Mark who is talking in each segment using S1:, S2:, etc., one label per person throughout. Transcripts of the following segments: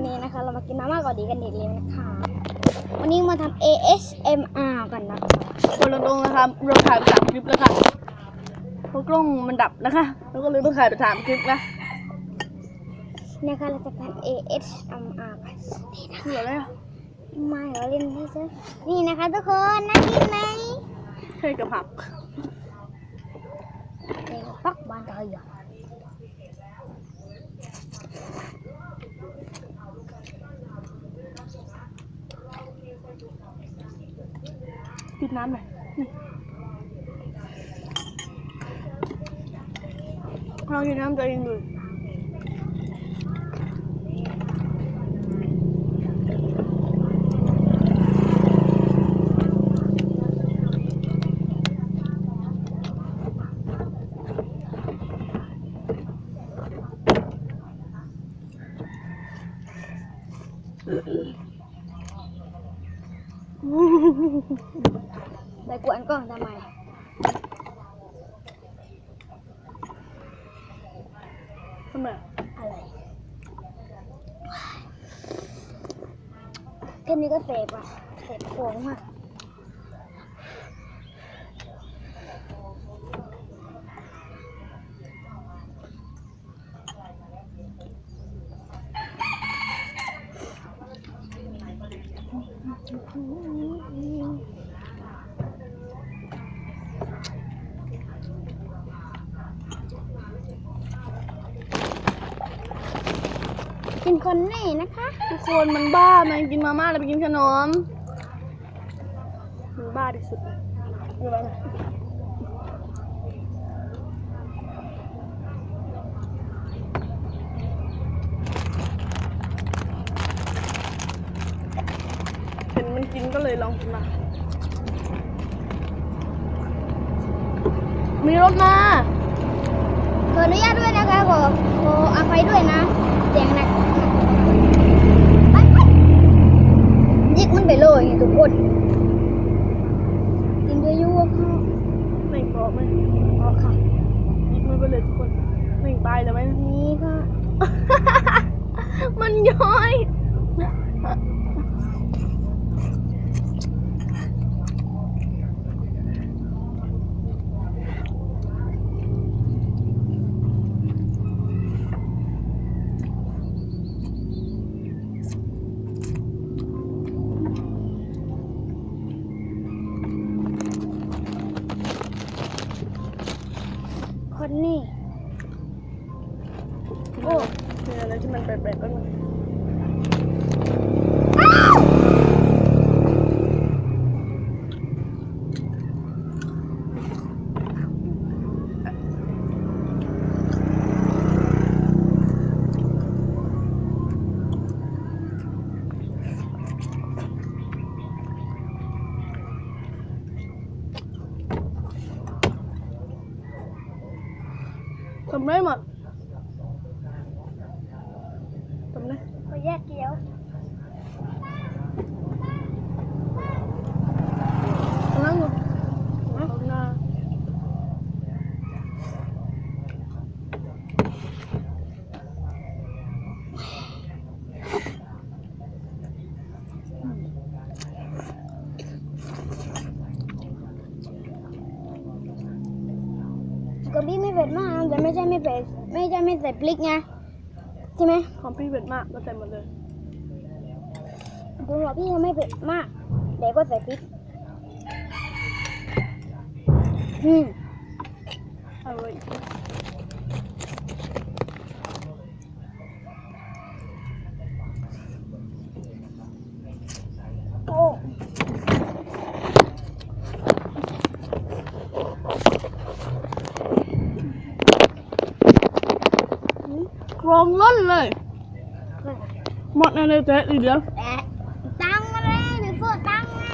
S1: วันนี้นะคะ เรามากินมาม่าเกาหลีกันอีกแล้วนะคะ วันนี้มาทำ ASMR กันนะคะ
S2: คนตรงๆนะครับเราถ่ายไปสามคลิปแล้วค่ะเพราะกล้องมันดับนะคะแล้วก็เลยต้องถ่ายไปสามคลิปนะ
S1: เนี่ยค่ะเราจะทำ ASMR กันนี่นะ
S2: เผื่ออะไรอะ
S1: ไม่เราเล่นให้ซะนี่นะคะทุกคนน่ากินไหม
S2: ใช่กับผัก
S1: เด็กปักบานเธออยู่
S2: ปิดน้ำหน่อยนี่เรากินน้ำตัวเองเลย
S1: ไปกวนกล้องทำไม
S2: ทำไม
S1: อ ก็เสพอะเสพโค้งอะกินคนแน่นะคะ
S2: ทุกคนมันบ้ามันกินมาม่าแล้วไปกินขนม มันบ้าที่สุดเลยดูแล้วนะเห็นมันกินก็เลยลองกินมามีรถมา
S1: ขออนุญาตด้วยนะคะขอขออภัยด้วยนะ เสียงหนักไปไปยิกมันไปเลยทุกคนกินด้วยยั่วข้าว
S2: ไม่พอไหม
S1: อ๋อค่ะ
S2: ยิงมันไปเลยทุกคนไม่ตายเลยไหม
S1: นี่ค่ะ
S2: มันย้อย
S1: คนนี่
S2: โอ้มีอะไรที่มันแปลกๆบ้างไหม ทำได้หมดทำได้
S1: ขอแยกเกี๊ยว
S2: นั่งอยู่ข้างหน้า
S1: กะบี่ไม่เผ็ดมากนะแต่ ไม่ใช่ไม่เผ็ดไม่ใช่ไม่ใส่พริกไงใช่ไหม
S2: ของพี่เผ็ดมากก็ใส่หมดเลย
S1: คุณบอกพี่เขาไม่เผ็ดมากเดี๋ยวก็ใส่พริกอืม
S2: อร่อย กรองล้นเลยหมดในเลยแต่อีกเดียว
S1: แอะตังมาเลยหรือเพื่อตังมา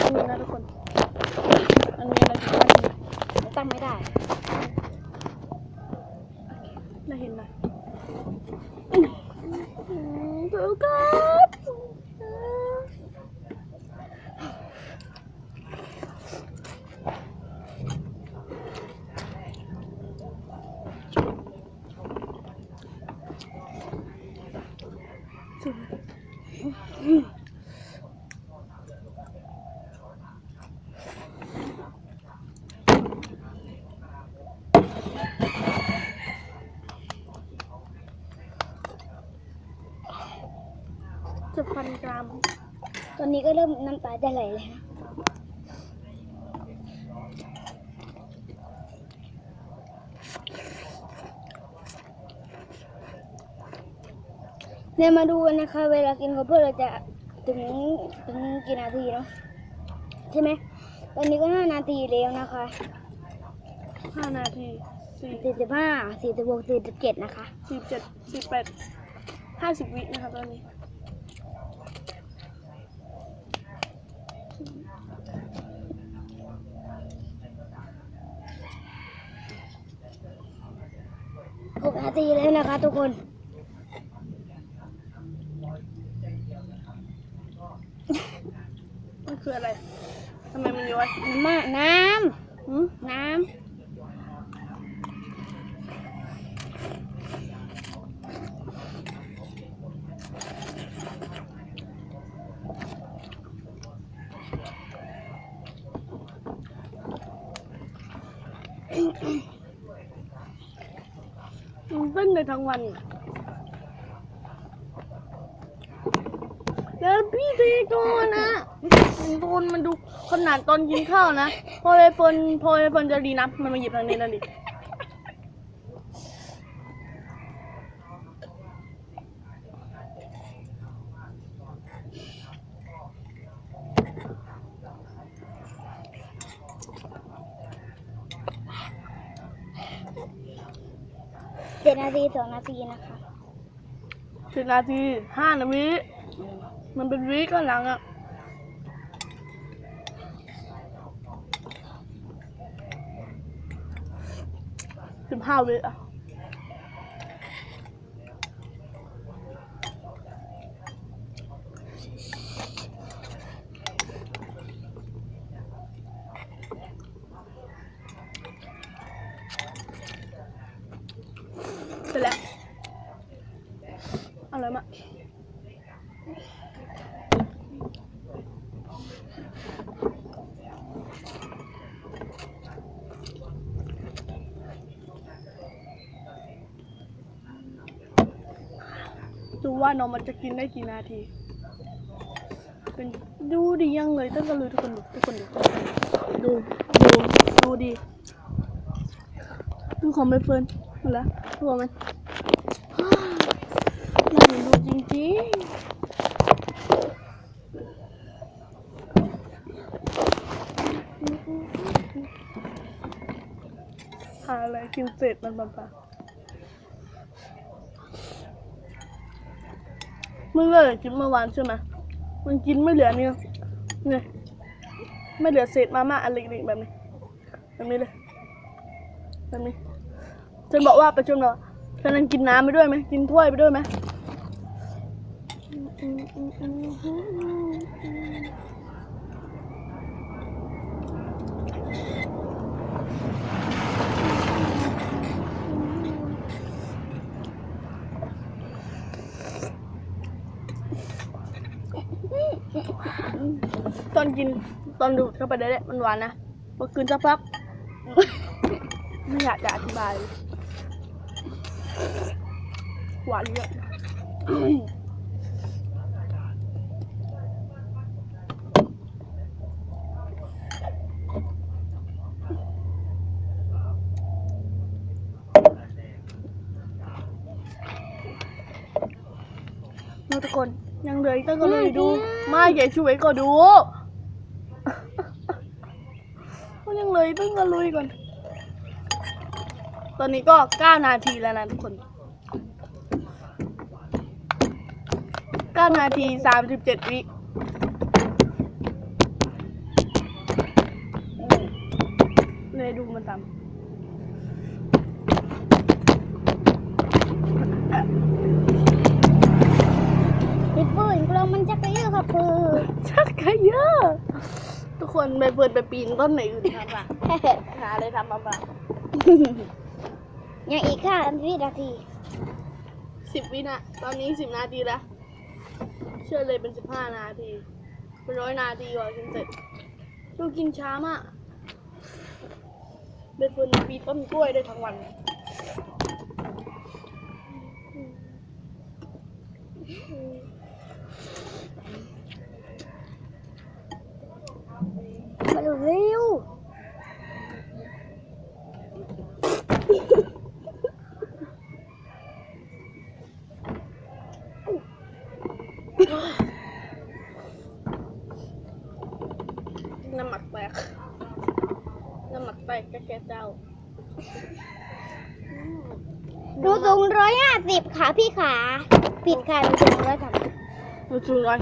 S2: อันนี้นะทุกคน อันนี้อะไรที่
S1: ตังไม่ได้
S2: น่าเห็นนะ
S1: ถูกครับ
S2: จะพันกรัม
S1: ตอนนี้ก็เริ่มน้ำตาจะไหลแล้ว เนี่ยมาดูกันนะคะ เวลากินข้าวโพดเราจะถึงถึงกี่นาทีเนาะใช่ไหมตอนนี้ก็ห้านาทีแล้วนะคะ
S2: ห้านาทีสี่
S1: สี่สิบห้าสี่สิบหกสี่สิบเจ็ดนะคะ
S2: สิบเจ็ดสิบแปดห้าสิบวินะคะตอนนี้
S1: หกนาทีแล้วนะคะทุกคน
S2: มัน คืออะไรทำไมมันย้อย
S1: น้ำน้
S2: หืมำ
S1: น้ำ
S2: มันเต้นในทั้งวันแล้วพี่ตีก่อนนะ โดนมันดูขนาดตอนกินข้าวนะ พอไอเฟิร์นพอไอเฟิร์นจะดีนะ มันมาหยิบทางนี้แล้วดิ
S1: เจ็ดนาทีสองนาทีนะคะ
S2: สิบนาทีห้านาทีมันเป็นวิก็หลังอะ สิบห้าวิอะเสร็จแล้วอร่อยมา ดูว่าน้องมันจะกินได้กี่นาที เป็นดูดียังเลยตั้งกันเลยทุกคนดูทุกคนดูดูดูดูดีดูของใบเฟิร์นมาแล้วดูของมันน่าดูจริงๆหาอะไรกินเสร็จมันปะปะมึงเลยกินเมื่อวานใช่ไหมมันกินไม่เหลือเนี่ยเนี่ยไม่เหลือเศษมาม่าอันเล็กแบบนี้แบบนี้เลยแบบนี้ฉันบอกว่าประชุมเราฉันนั้นกินน้ำไปด้วยไหมกินถ้วยไปด้วยไหม ตอนกินตอนดูดเข้าไปได้ๆมันหวานนะพอคืนสักพักไม่อยากจะอธิบาย หวานเยอะเราทุกคน ยังเหลืออีกตั้งก็เลยดู ไม่อย่าช่วยก็ดูมันยังเหลยตั้งก็ลุยก่อน ตอนนี้ก็9นาทีแล้วนะทุกคน9นาที37วิเลยดูมันตาม
S1: นกลองมันจะกระเยอะค่ะปืน
S2: ชักกะเยอะทุกคนไปเปิดไปปีนต้นไหนอื่นทำอะหาอะไรทำมาบ้าง
S1: ยังอีกค่ะวินาที
S2: สิบวินะตอนนี้สิบนาทีแล้วเชื่อเลยเป็นสิบห้านาที เป็นร้อยนาทีกว่ากินเสร็จดูกินช้ามากเป็นคนปีนต้นกล้วยได้ทั้งวัน
S1: มาเร็ว
S2: น้ำหมักแตกน้ำหมักแตกแกแกเจ้า
S1: หนูสูงร้อยห้าสิบค่ะพี่ขา ผิดค่ะหนูสูงร้อยสามสิบ
S2: ดูจูร้อย